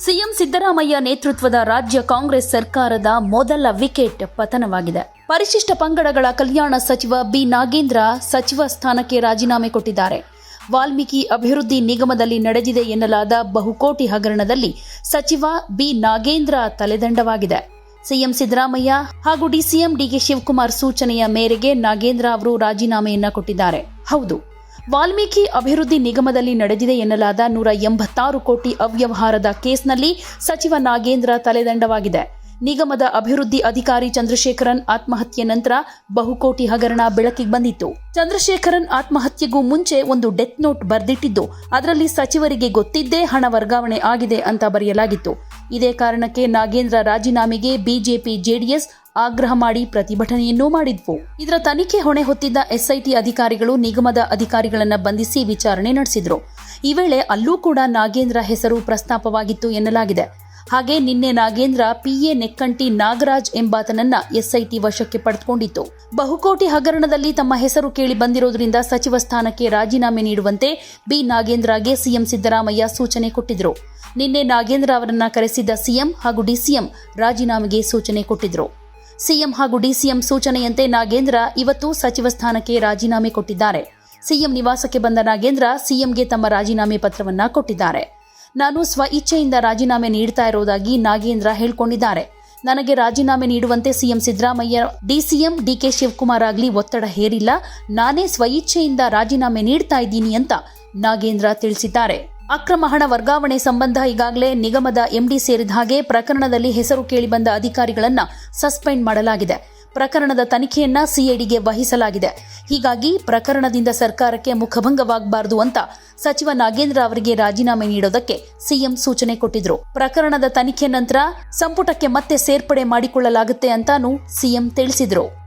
CM Siddaramaiah ನೇತೃತ್ವದ ರಾಜ್ಯ ಕಾಂಗ್ರೆಸ್ ಸರ್ಕಾರದ ಮೊದಲ ವಿಕೆಟ್ ಪತನವಾಗಿದೆ. ಪರಿಶಿಷ್ಟ ಪಂಗಡಗಳ ಕಲ್ಯಾಣ ಸಚಿವ ಬಿ. ನಾಗೇಂದ್ರ ಸಚಿವ ಸ್ಥಾನಕ್ಕೆ ರಾಜೀನಾಮೆ ಕೊಟ್ಟಿದ್ದಾರೆ. ವಾಲ್ಮೀಕಿ ಅಭಿವೃದ್ಧಿ ನಿಗಮದಲ್ಲಿ ನಡೆದಿದೆ ಎನ್ನಲಾದ ಬಹುಕೋಟಿ ಹಗರಣದಲ್ಲಿ ಸಚಿವ ಬಿ. ನಾಗೇಂದ್ರ ತಲೆದಂಡವಾಗಿದೆ. ಸಿಎಂ ಸಿದ್ದರಾಮಯ್ಯ ಹಾಗೂ ಡಿಸಿಎಂ ಡಿಕೆ ಶಿವಕುಮಾರ್ ಸೂಚನೆಯ ಮೇರೆಗೆ ನಾಗೇಂದ್ರ ಅವರು ರಾಜೀನಾಮೆಯನ್ನ ಕೊಟ್ಟಿದ್ದಾರೆ. ಹೌದು. ವಾಲ್ಮೀಕಿ ಅಭಿವೃದ್ಧಿ ನಿಗಮದಲ್ಲಿ ನಡೆದಿದೆ ಎನ್ನಲಾದ ನೂರ ಎಂಬತ್ತಾರು ಕೋಟಿ ಅವ್ಯವಹಾರದ ಕೇಸ್ನಲ್ಲಿ ಸಚಿವ ನಾಗೇಂದ್ರ ತಲೆದಂಡವಾಗಿದೆ. ನಿಗಮದ ಅಭಿವೃದ್ಧಿ ಅಧಿಕಾರಿ ಚಂದ್ರಶೇಖರನ್ ಆತ್ಮಹತ್ಯೆ ನಂತರ ಬಹುಕೋಟಿ ಹಗರಣ ಬೆಳಕಿಗೆ ಬಂದಿತ್ತು. ಚಂದ್ರಶೇಖರನ್ ಆತ್ಮಹತ್ಯೆಗೂ ಮುಂಚೆ ಒಂದು ಡೆತ್ ನೋಟ್ ಬರೆದಿಟ್ಟಿದ್ದು, ಅದರಲ್ಲಿ ಸಚಿವರಿಗೆ ಗೊತ್ತಿದ್ದೇ ಹಣ ವರ್ಗಾವಣೆ ಆಗಿದೆ ಅಂತ ಬರೆಯಲಾಗಿತ್ತು. ಇದೇ ಕಾರಣಕ್ಕೆ ನಾಗೇಂದ್ರ ರಾಜೀನಾಮೆಗೆ ಬಿಜೆಪಿ ಜೆಡಿಎಸ್ ಆಗ್ರಹ ಮಾಡಿ ಪ್ರತಿಭಟನೆಯನ್ನೂ ಮಾಡಿದ್ವು. ಇದರ ತನಿಖೆ ಹೊಣೆ ಹೊತ್ತಿದ್ದ ಎಸ್ಐಟಿ ಅಧಿಕಾರಿಗಳು ನಿಗಮದ ಅಧಿಕಾರಿಗಳನ್ನು ಬಂಧಿಸಿ ವಿಚಾರಣೆ ನಡೆಸಿದ್ರು. ಈ ವೇಳೆ ಅಲ್ಲೂ ಕೂಡ ನಾಗೇಂದ್ರ ಹೆಸರು ಪ್ರಸ್ತಾಪವಾಗಿತ್ತು ಎನ್ನಲಾಗಿದೆ. ಹಾಗೆ ನಿನ್ನೆ ನಾಗೇಂದ್ರ ಪಿಎ ನೆಕ್ಕಂಟಿ ನಾಗರಾಜ್ ಎಂಬಾತನನ್ನ ಎಸ್ಐಟಿ ವಶಕ್ಕೆ ಪಡೆದುಕೊಂಡಿತ್ತು. ಬಹುಕೋಟಿ ಹಗರಣದಲ್ಲಿ ತಮ್ಮ ಹೆಸರು ಕೇಳಿ ಬಂದಿರೋದ್ರಿಂದ ಸಚಿವ ಸ್ಥಾನಕ್ಕೆ ರಾಜೀನಾಮೆ ನೀಡುವಂತೆ ಬಿ ನಾಗೇಂದ್ರಗೆ ಸಿಎಂ ಸಿದ್ದರಾಮಯ್ಯ ಸೂಚನೆ ಕೊಟ್ಟಿದ್ರು. ನಿನ್ನೆ ನಾಗೇಂದ್ರ ಅವರನ್ನ ಕರೆಸಿದ್ದ ಸಿಎಂ ಹಾಗೂ ಡಿಸಿಎಂ ರಾಜೀನಾಮೆಗೆ ಸೂಚನೆ ಕೊಟ್ಟಿದ್ರು. ಸಿಎಂ ಹಾಗೂ ಡಿಸಿಎಂ ಸೂಚನೆಯಂತೆ ನಾಗೇಂದ್ರ ಇವತ್ತು ಸಚಿವ ಸ್ಥಾನಕ್ಕೆ ರಾಜೀನಾಮೆ ಕೊಟ್ಟಿದ್ದಾರೆ. ಸಿಎಂ ನಿವಾಸಕ್ಕೆ ಬಂದ ನಾಗೇಂದ್ರ ಸಿಎಂಗೆ ತಮ್ಮ ರಾಜೀನಾಮೆ ಪತ್ರವನ್ನ ಕೊಟ್ಟಿದ್ದಾರೆ. ನಾನು ಸ್ವ ಇಚ್ಛೆಯಿಂದ ರಾಜೀನಾಮೆ ನೀಡ್ತಾ ಇರೋದಾಗಿ ನಾಗೇಂದ್ರ ಹೇಳಿಕೊಂಡಿದ್ದಾರೆ. ನನಗೆ ರಾಜೀನಾಮೆ ನೀಡುವಂತೆ CM Siddaramaiah, DCM D K Shivakumar ಆಗಲಿ ಒತ್ತಡ ಹೇರಿಲ್ಲ. ನಾನೇ ಸ್ವಇಚ್ಛೆಯಿಂದ ರಾಜೀನಾಮೆ ನೀಡ್ತಾ ಇದ್ದೀನಿ ಅಂತ ನಾಗೇಂದ್ರ ತಿಳಿಸಿದ್ದಾರೆ. ಅಕ್ರಮ ಹಣ ವರ್ಗಾವಣೆ ಸಂಬಂಧ ಈಗಾಗಲೇ ನಿಗಮದ ಎಂಡಿ ಸೇರಿದ ಹಾಗೆ ಪ್ರಕರಣದಲ್ಲಿ ಹೆಸರು ಕೇಳಿಬಂದ ಅಧಿಕಾರಿಗಳನ್ನು ಸಸ್ಪೆಂಡ್ ಮಾಡಲಾಗಿದೆ. ಪ್ರಕರಣದ ತನಿಖೆಯನ್ನ ಸಿಐಡಿಗೆ ವಹಿಸಲಾಗಿದೆ. ಹೀಗಾಗಿ ಪ್ರಕರಣದಿಂದ ಸರ್ಕಾರಕ್ಕೆ ಮುಖಭಂಗವಾಗಬಾರದು ಅಂತ ಸಚಿವ ನಾಗೇಂದ್ರ ಅವರಿಗೆ ರಾಜೀನಾಮೆ ನೀಡೋದಕ್ಕೆ ಸಿಎಂ ಸೂಚನೆ ಕೊಟ್ಟಿದ್ರು. ಪ್ರಕರಣದ ತನಿಖೆ ನಂತರ ಸಂಪುಟಕ್ಕೆ ಮತ್ತೆ ಸೇರ್ಪಡೆ ಮಾಡಿಕೊಳ್ಳಲಾಗುತ್ತೆ ಅಂತಾನೂ ಸಿಎಂ ತಿಳಿಸಿದ್ರು.